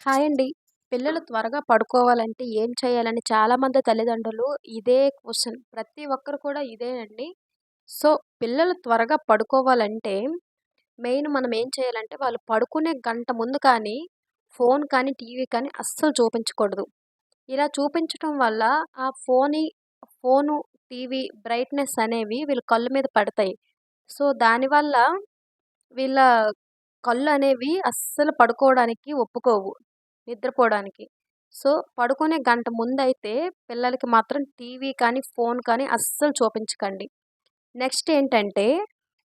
Hi అండి. పిల్లలు త్వరగా పడుకోవాలంటే ఏం చేయాలని చాలామంది తల్లిదండ్రులు ఇదే క్వశ్చన్ ప్రతి ఒక్కరు కూడా ఇదే అండి. సో, పిల్లలు త్వరగా పడుకోవాలంటే మెయిన్ మనం ఏం చేయాలంటే వాళ్ళు పడుకునే గంట ముందు కానీ ఫోన్ కానీ, టీవీ కానీ అస్సలు చూపించకూడదు. ఇలా చూపించటం వల్ల ఆ ఫోని ఫోను, టీవీ బ్రైట్‌నెస్ అనేవి వీళ్ళ కళ్ళ మీద పడతాయి. సో, దానివల్ల వీళ్ళ కళ్ళు అనేవి అస్సలు పడుకోవడానికి ఒప్పుకోవు. నిద్రపోవడానికి. సో, పడుకునే గంట ముందైతే పిల్లలకి మాత్రం టీవీ కానీ, ఫోన్ కానీ అస్సలు చూపించకండి. నెక్స్ట్ ఏంటంటే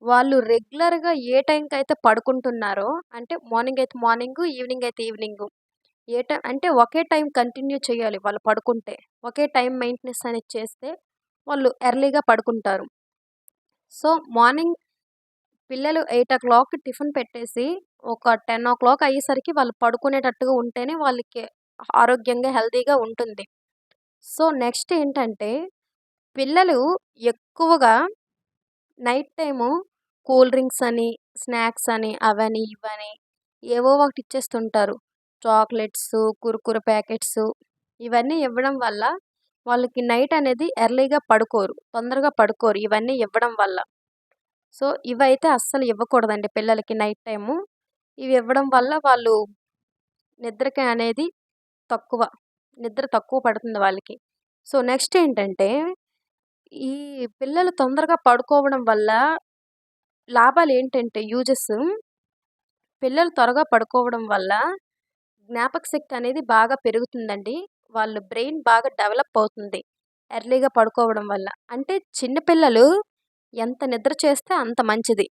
వాళ్ళు రెగ్యులర్‌గా ఏ టైంకి అయితే పడుకుంటున్నారో అంటే మార్నింగ్ అయితే మార్నింగు, ఈవినింగ్ అయితే ఈవినింగ్ ఏ టైం అంటే ఒకే టైం కంటిన్యూ చేయాలి వాళ్ళు పడుకుంటే. ఒకే టైం మెయింటెనెన్స్ అనేది చేస్తే వాళ్ళు ఎర్లీగా పడుకుంటారు. సో, మార్నింగ్ పిల్లలు 8:00 టిఫిన్ పెట్టేసి ఒక 10:00 అయ్యేసరికి వాళ్ళు పడుకునేటట్టుగా ఉంటేనే వాళ్ళకి ఆరోగ్యంగా, హెల్తీగా ఉంటుంది. సో, నెక్స్ట్ ఏంటంటే పిల్లలు ఎక్కువగా నైట్ టైము కూల్ డ్రింక్స్ అని, స్నాక్స్ అని, అవని, ఇవని ఏవో ఒకటి ఇచ్చేస్తుంటారు. చాక్లెట్స్ కుర్కురే ప్యాకెట్స్ ఇవన్నీ ఇవ్వడం వల్ల వాళ్ళకి నైట్ అనేది ఎర్లీగా పడుకోరు. తొందరగా పడుకోరు ఇవన్నీ ఇవ్వడం వల్ల. సో, ఇవైతే అస్సలు ఇవ్వకూడదండి పిల్లలకి నైట్ టైము. ఇవి ఇవ్వడం వల్ల వాళ్ళు నిద్రకి అనేది తక్కువ. నిద్ర తక్కువ పడుతుంది వాళ్ళకి. సో, నెక్స్ట్ ఏంటంటే ఈ పిల్లలు తొందరగా పడుకోవడం వల్ల లాభాలు ఏంటంటే యూజెస్ పిల్లలు త్వరగా పడుకోవడం వల్ల జ్ఞాపక శక్తి అనేది బాగా పెరుగుతుందండి. వాళ్ళ బ్రెయిన్ బాగా డెవలప్ అవుతుంది. ఎర్లీగా పడుకోవడం వల్ల. అంటే చిన్నపిల్లలు ఎంత నిద్ర చేస్తే అంత మంచిది.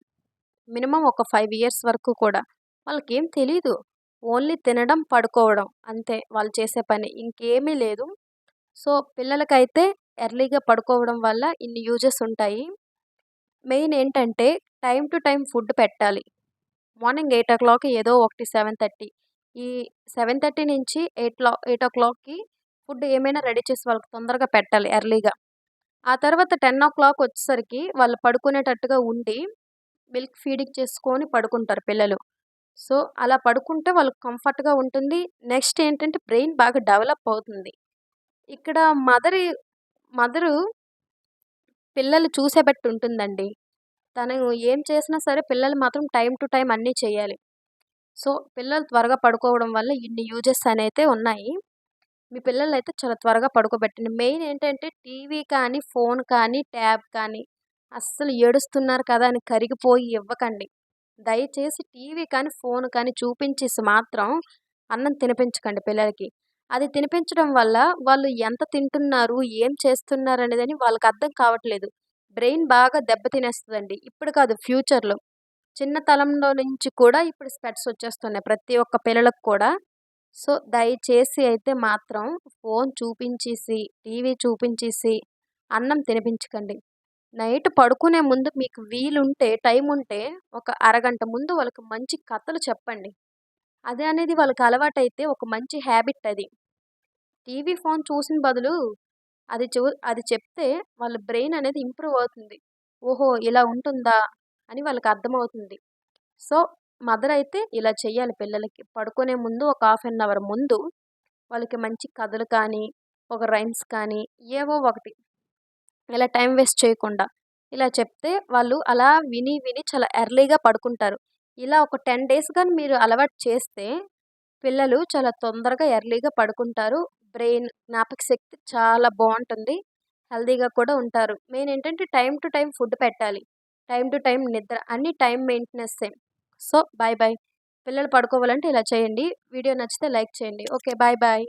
మినిమం ఒక ఫైవ్ ఇయర్స్ వరకు కూడా. వాళ్ళకేం తెలీదు. ఓన్లీ తినడం, పడుకోవడం అంతే వాళ్ళు చేసే పని. ఇంకేమీ లేదు. సో, పిల్లలకైతే ఎర్లీగా పడుకోవడం వల్ల ఇన్ని యూజెస్ ఉంటాయి. మెయిన్ ఏంటంటే టైం టు టైం ఫుడ్ పెట్టాలి. మార్నింగ్ 8:00 ఏదో ఒకటి 7:30 ఈ 7:30 నుంచి ఎయిట్ లాక్ ఎయిట్ ఓ క్లాక్కి ఫుడ్ ఏమైనా రెడీ చేసి వాళ్ళకి తొందరగా పెట్టాలి ఎర్లీగా. ఆ తర్వాత 10:00 వచ్చేసరికి వాళ్ళు పడుకునేటట్టుగా ఉండి మిల్క్ ఫీడింగ్ చేసుకొని పడుకుంటారు పిల్లలు. సో, అలా పడుకుంటే వాళ్ళకి కంఫర్ట్‌గా ఉంటుంది. నెక్స్ట్ ఏంటంటే బ్రెయిన్ బాగా డెవలప్ అవుతుంది. ఇక్కడ మదరి మదరు పిల్లలు చూసే బట్టి ఉంటుందండి. తను ఏం చేసినా సరే పిల్లలు మాత్రం టైం టు టైం అన్నీ చేయాలి. సో, పిల్లలు త్వరగా పడుకోవడం వల్ల ఇన్ని యూజెస్ అనైతే ఉన్నాయి. మీ పిల్లలనైతే చాలా త్వరగా పడుకోబెట్టండి. మెయిన్ ఏంటంటే టీవీ కానీ, ఫోన్ కానీ, ట్యాబ్ కానీ అస్సలు ఏడుస్తున్నారు కదా అని కరిగిపోయి ఇవ్వకండి. దయచేసి టీవీ కానీ, ఫోన్ కానీ చూపించేసి మాత్రం అన్నం తినిపించకండి పిల్లలకి. అది తినిపించడం వల్ల వాళ్ళు ఎంత తింటున్నారు, ఏం చేస్తున్నారు అనేదని వాళ్ళకి అర్థం కావట్లేదు. బ్రెయిన్ బాగా దెబ్బ తినేస్తుందండి ఇప్పుడు కాదు ఫ్యూచర్‌లో. చిన్న తలంలో నుంచి కూడా ఇప్పుడు స్పెట్స్ వచ్చేస్తున్నాయి ప్రతి ఒక్క పిల్లలకు కూడా. సో, దయచేసి అయితే మాత్రం ఫోన్ చూపించేసి, టీవీ చూపించేసి అన్నం తినిపించకండి. నైట్ పడుకునే ముందు మీకు వీలుంటే, టైం ఉంటే ఒక అరగంట ముందు వాళ్ళకి మంచి కథలు చెప్పండి. అది అనేది వాళ్ళకి అలవాటైతే ఒక మంచి హ్యాబిట్ అది. టీవీ, ఫోన్ చూసిన బదులు అది చూ అది చెప్తే వాళ్ళ బ్రెయిన్ అనేది ఇంప్రూవ్ అవుతుంది. ఓహో! ఇలా ఉంటుందా అని వాళ్ళకి అర్థమవుతుంది. సో, మదర్ అయితే ఇలా చేయాలి పిల్లలకి. పడుకునే ముందు ఒక హాఫ్ అన్ అవర్ ముందు వాళ్ళకి మంచి కథలు కానీ, ఒక రైమ్స్ కానీ ఏవో ఒకటి ఇలా టైం వేస్ట్ చేయకుండా ఇలా చెప్తే వాళ్ళు అలా విని, విని చాలా ఎర్లీగా పడుకుంటారు. ఇలా ఒక 10 డేస్ కానీ మీరు అలవాటు చేస్తే పిల్లలు చాలా తొందరగా ఎర్లీగా పడుకుంటారు. బ్రెయిన్ జ్ఞాపక శక్తి చాలా బాగుంటుంది హెల్దీగా కూడా ఉంటారు. మెయిన్ ఏంటంటే టైం టు టైం ఫుడ్ పెట్టాలి. టైం టు టైం నిద్ర అన్ని టైం మెయింటెనెన్సే. So, bye bye. పిల్లలు పడుకోవాలంటే ఇలా చేయండి. వీడియో నచ్చితే లైక్ చేయండి. ఓకే. Bye bye.